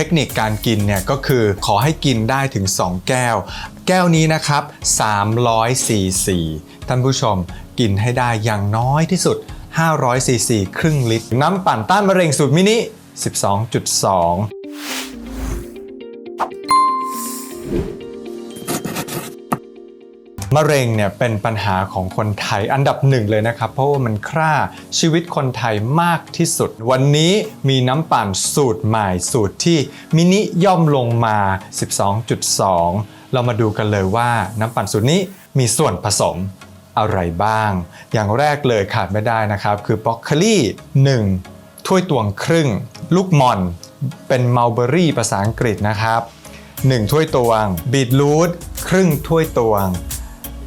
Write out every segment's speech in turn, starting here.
เทคนิคการกินเนี่ยก็คือขอให้กินได้ถึง 2 แก้ว แก้วนี้นะครับ300ซีซีท่านผู้ชมกินให้ได้อย่างน้อยที่สุด 500ซีซีครึ่งลิตร น้ำปั่นต้านมะเร็งสูตรมินิ 12.2 มะเร็งเนี่ยเป็นปัญหาของคนไทยอันดับหนึ่งเลยนะครับ เพราะว่ามันฆ่าชีวิตคนไทยมากที่สุด วันนี้มีน้ำปั่นสูตรใหม่สูตรที่มินิย่อมลงมา 12.2 เรามาดูกันเลยว่าน้ำปั่นสูตรนี้มีส่วนผสมอะไรบ้าง อย่างแรกเลยขาดไม่ได้นะครับ คือบรอกโคลี่1ถ้วยตวงครึ่ง ลูกม่อน เป็นมัลเบอรี่ภาษาอังกฤษนะครับ 1 ถ้วยตวง บีทรูทครึ่งถ้วยตวง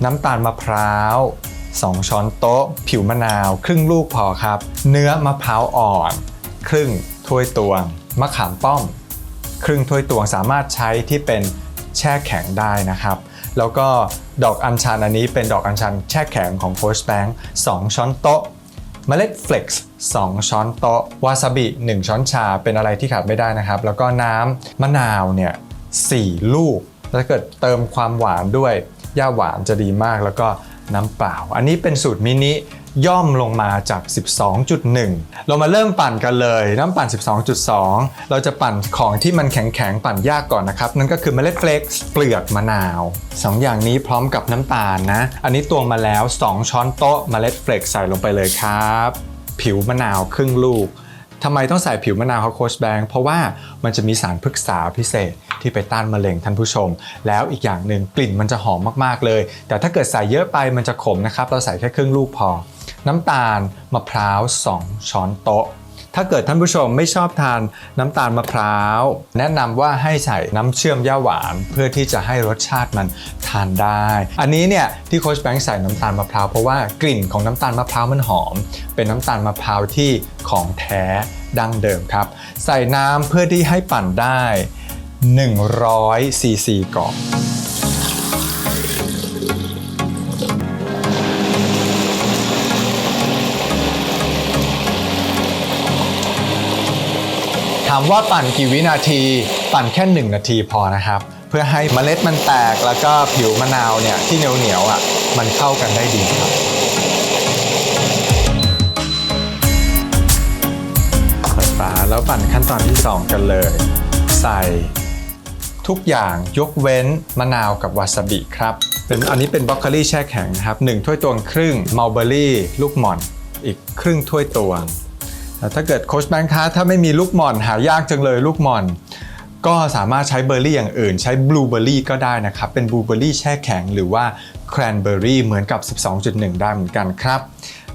น้ำตาลมะพร้าว 2 ช้อนโต๊ะ ผิวมะนาว ครึ่งลูกพอครับ เนื้อมะพร้าวอ่อน ครึ่งถ้วยตวง มะขามป้อม ครึ่งถ้วยตวงสามารถใช้ที่เป็นแช่แข็งได้นะครับ แล้วก็ดอกอัญชันอันนี้เป็นดอกอัญชันแช่แข็งของโคชแบงค์2ช้อนโต๊ะเมล็ดเฟล็กซ์2ช้อนโต๊ะ วาซาบิ 1 ช้อนชา เป็นอะไรที่ขาดไม่ได้นะครับ แล้วก็น้ำมะนาวเนี่ย4ลูก ถ้าเกิดเติมความหวานด้วย ย่าหวานจะดีมากแล้วก็น้ำเปล่า อันนี้เป็นสูตรมินิย่อมลงมาจาก 12.1 เรามาเริ่มปั่นกันเลย น้ำปั่น 12.2 เราจะปั่นของที่มันแข็งๆ ปั่นยากก่อนนะครับ นั่นก็คือเมล็ดเฟล็กซ์เปลือกมะนาว 2อย่างนี้พร้อมกับน้ำตาลนะ อันนี้ตวงมาแล้ว 2 ช้อนโต๊ะเมล็ดเฟล็กซ์ใส่ลงไปเลยครับ ผิวมะนาวครึ่งลูกทำไมต้องใส่ผิวมะนาวครับโคชแบงค์เพราะว่ามันจะมีสารพฤกษาพิเศษ ที่ไปต้านมะเร็งท่านผู้ชม แล้วอีกอย่างหนึ่งกลิ่นมันจะหอมมากๆเลย แต่ถ้าเกิดใส่เยอะไปมันจะขมนะครับ เราใส่แค่ครึ่งลูกพอ น้ำตาลมะพร้าว 2 ช้อนโต๊ะถ้าเกิดท่านผู้ชมไม่ชอบทานน้ำตาลมะพร้าว แนะนำว่าให้ใส่น้ำเชื่อมย่าหวานเพื่อที่จะให้รสชาติมันทานได้ อันนี้เนี่ยที่โคชแบงค์ใส่น้ำตาลมะพร้าวเพราะว่ากลิ่นของน้ำตาลมะพร้าวมันหอม เป็นน้ำตาลมะพร้าวที่ของแท้ดั้งเดิมครับ ใส่น้ำเพื่อที่ให้ปั่นได้ 100ซีซีก่อนถามว่าปั่นกี่วินาที ปั่นแค่ 1 นาทีพอนะครับ เพื่อให้เมล็ดมันแตกแล้วก็ผิวมะนาวเนี่ยที่เหนียวเหนียวอะมันเข้ากันได้ดีครับเปิดฝาแล้วปั่นขั้นตอนที่ 2 กันเลย ใส่ ทุกอย่างยกเว้นมะนาวกับวาซาบิครับเป็นอันนี้เป็นบรอกโคลีแช่แข็งนะครับ1ถ้วยตวงครึ่งมัลเบอรี่ลูกหม่อน อีกครึ่งถ้วยตวงถ้าเกิดโคชแบงค์คะถ้าไม่มีลูกหม่อนหายากจังเลยลูกหม่อนก็สามารถใช้เบอร์รี่อย่างอื่น ใช้บลูเบอร์รี่ก็ได้นะครับ เป็นบลูเบอร์รี่แช่แข็งหรือว่าแครนเบอร์รี่เหมือนกับ 12.1 ได้เหมือนกันครับ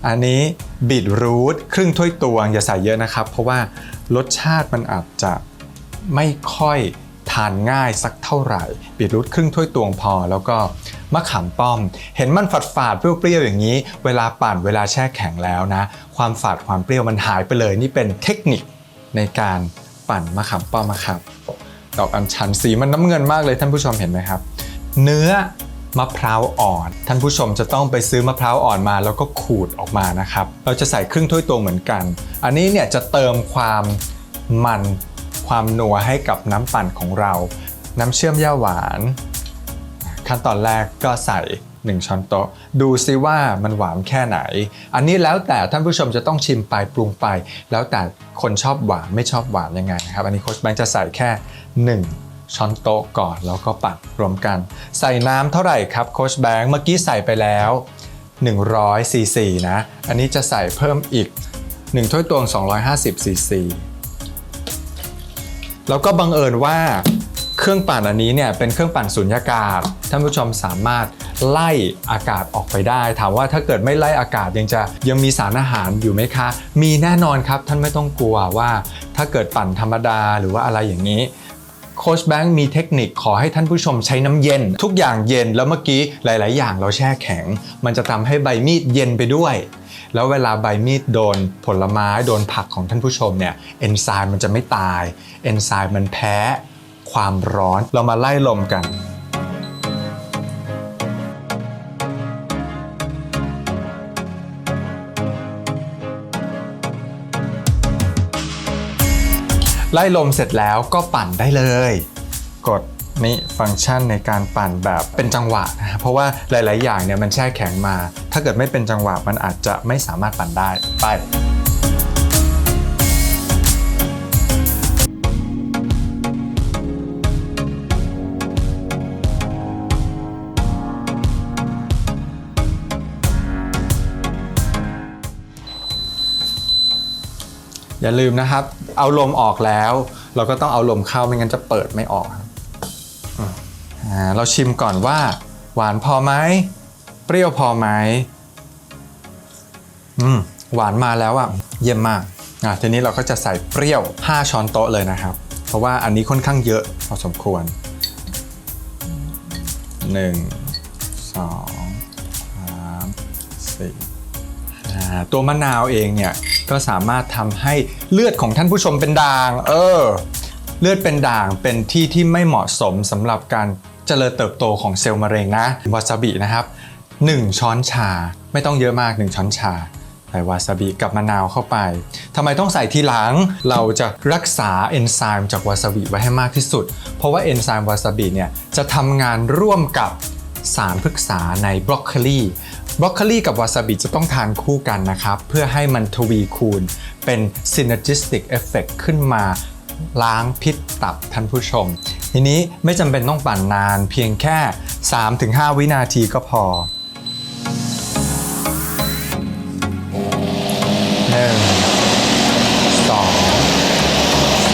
อันนี้บีทรูทครึ่งถ้วยตวงอย่าใส่เยอะนะครับ เพราะว่ารสชาติมันอาจจะไม่ค่อยานง่ายสักเท่าไหร่ บีทรูทครึ่งถ้วยตวงพอ แล้วก็มะขามป้อม เห็นมันฝาดฝาดเปรี้ยวๆอย่างนี้ เวลาปั่นเวลาแช่แข็งแล้วนะ ความฝาดความเปรี้ยวมันหายไปเลย นี่เป็นเทคนิคในการปั่นมะขามป้อมนะครับ ดอกอัญชันสีมันน้ำเงินมากเลยท่านผู้ชมเห็นไหมครับ เนื้อมะพร้าวอ่อน ท่านผู้ชมจะต้องไปซื้อมะพร้าวอ่อนมาแล้วก็ขูดออกมานะครับ เราจะใส่ครึ่งถ้วยตวงเหมือนกัน อันนี้เนี่ยจะเติมความมัน ความนัวให้กับน้ำปั่นของเรา น้ำเชื่อมย่าหวาน ขั้นตอนแรกก็ใส่ 1 ช้อนโต๊ะ ดูซิว่ามันหวานแค่ไหน อันนี้แล้วแต่ท่านผู้ชมจะต้องชิมไปปรุงไป แล้วแต่คนชอบหวานไม่ชอบหวานยังไงนะครับ อันนี้โค้ชแบงค์จะใส่แค่ 1ช้อนโต๊ะก่อนแล้วก็ปักรวมกัน ใส่น้ำเท่าไหร่ครับโค้ชแบงค์เมื่อกี้ใส่ไปแล้ว100ซีซีนะ อันนี้จะใส่เพิ่มอีก 1 ถ้วยตวง 250ซีซี แล้วก็บังเอิญว่าเครื่องปั่นอันนี้เนี่ยเป็นเครื่องปั่นสุญญากาศ ท่านผู้ชมสามารถไล่อากาศออกไปได้ ถามว่าถ้าเกิดไม่ไล่อากาศยังจะยังมีสารอาหารอยู่ไหมคะ มีแน่นอนครับท่านไม่ต้องกลัวว่า ถ้าเกิดปั่นธรรมดาหรือว่าอะไรอย่างนี้โค้ชแบงค์มีเทคนิคขอให้ท่านผู้ชมใช้น้ำเย็น ทุกอย่างเย็นแล้วเมื่อกี้หลาย ๆ อย่างเราแช่แข็ง มันจะทำให้ใบมีดเย็นไปด้วย แล้วเวลาใบมีดโดนผลไม้โดนผักของท่านผู้ชมเนี่ยเอนไซม์มันจะไม่ตาย เอนไซม์มันแพ้ความร้อนเรามาไล่ลมกันไล่ลมเสร็จแล้วก็ปั่นได้เลย กด นี่ฟังก์ชันในการปั่นแบบเป็นจังหวะนะ เพราะว่าหลาย ๆ อย่างเนี่ยมันแช่แข็งมา ถ้าเกิดไม่เป็นจังหวะมันอาจจะไม่สามารถปั่นได้ไปอย่าลืมนะครับ เอาลมออกแล้ว เราก็ต้องเอาลมเข้าไม่งั้นจะเปิดไม่ออกครับ เราชิมก่อนว่า หวานพอไหมเปรี้ยวพอไหมอืมหวานมาแล้วอะเยี่ยมมากอะทีนี้เราก็จะใส่เปรี้ยว 5 ช้อนโต๊ะเลยนะครับ เพราะว่าอันนี้ค่อนข้างเยอะพอสมควร 1 2 3 4อ่าตัวมะนาวเองเนี่ยก็สามารถทำให้เลือดของท่านผู้ชมเป็นด่าง เออ เลือดเป็นด่างเป็นที่ที่ไม่เหมาะสมสำหรับการ เจริญเติบโตของเซลล์มะเร็งนะวาซาบินะครับ 1 ช้อนชาไม่ต้องเยอะมาก 1 ช้อนชาใส่วาซาบิกับมะนาวเข้าไปทำไมต้องใส่ทีหลัง เราจะรักษาเอนไซม์จากวาซาบิไว้ให้มากที่สุด เพราะว่าเอนไซม์วาซาบิเนี่ยจะทำงานร่วมกับสารพฤกษาในบรอกโคลีบรอกโคลีกับวาซาบิจะต้องทานคู่กันนะครับ เพื่อให้มันทวีคูณเป็น synergistic effect ขึ้นมาล้างพิษตับท่านผู้ชม ทีนี้ไม่จำเป็นต้องปั่นนานเพียงแค่ 3-5 วินาทีก็พอหนึ่งสอง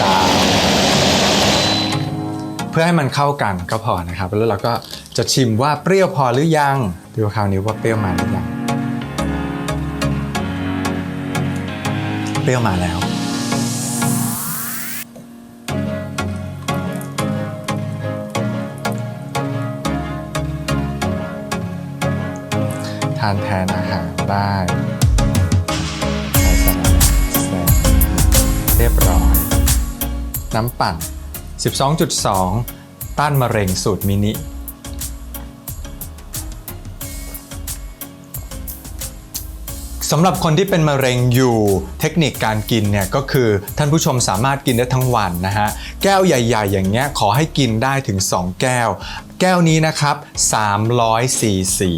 สามเพื่อให้มันเข้ากันก็พอนะครับ แล้วเราก็จะชิมว่าเปรี้ยวพอหรือยัง ดูคราวนี้ว่าเปรี้ยวมาหรือยัง เปรี้ยวมาแล้วานแทนอาหารได้ใส่สารแซ่เรียบร้อย น้ำปั่น 12.2 ต้านมะเร็งสูตรมินิ สำหรับคนที่เป็นมะเร็งอยู่เทคนิคการกินเนี่ยก็คือท่านผู้ชมสามารถกินได้ทั้งวันนะฮะ แก้วใหญ่ ๆ อย่างเงี้ยขอให้กินได้ถึง 2 แก้ว แก้วนี้นะครับ300ซีซี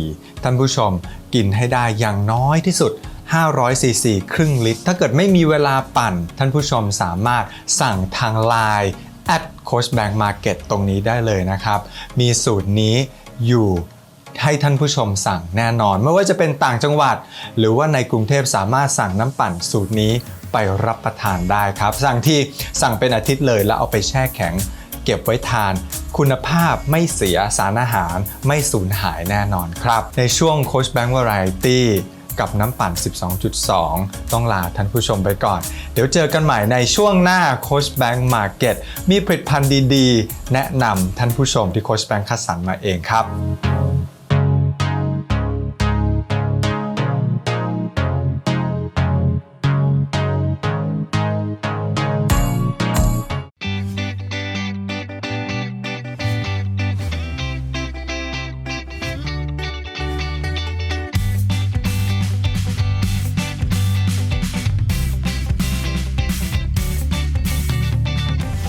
ท่านผู้ชมกินให้ได้อย่างน้อยที่สุด500ซีซีครึ่งลิตร ถ้าเกิดไม่มีเวลาปั่น ท่านผู้ชมสามารถสั่งทางไลน์ at Coach Bank Market ตรงนี้ได้เลยนะครับ มีสูตรนี้อยู่ให้ท่านผู้ชมสั่งแน่นอน ไม่ว่าจะเป็นต่างจังหวัด หรือว่าในกรุงเทพสามารถสั่งน้ำปั่นสูตรนี้ไปรับประทานได้ครับ สั่งที่สั่งเป็นอาทิตย์เลยแล้วเอาไปแช่แข็ง เก็บไว้ทาน คุณภาพไม่เสียสารอาหารไม่สูญหายแน่นอนครับ ในช่วงโคชแบงก์วารายตี้กับน้ำปั่น 12.2 ต้องลาท่านผู้ชมไปก่อน เดี๋ยวเจอกันใหม่ในช่วงหน้าโคชแบงก์มาร์เก็ตมีผลิตภัณฑ์ดีๆ แนะนำท่านผู้ชมที่โคชแบงค์คัดสรรมาเองครับ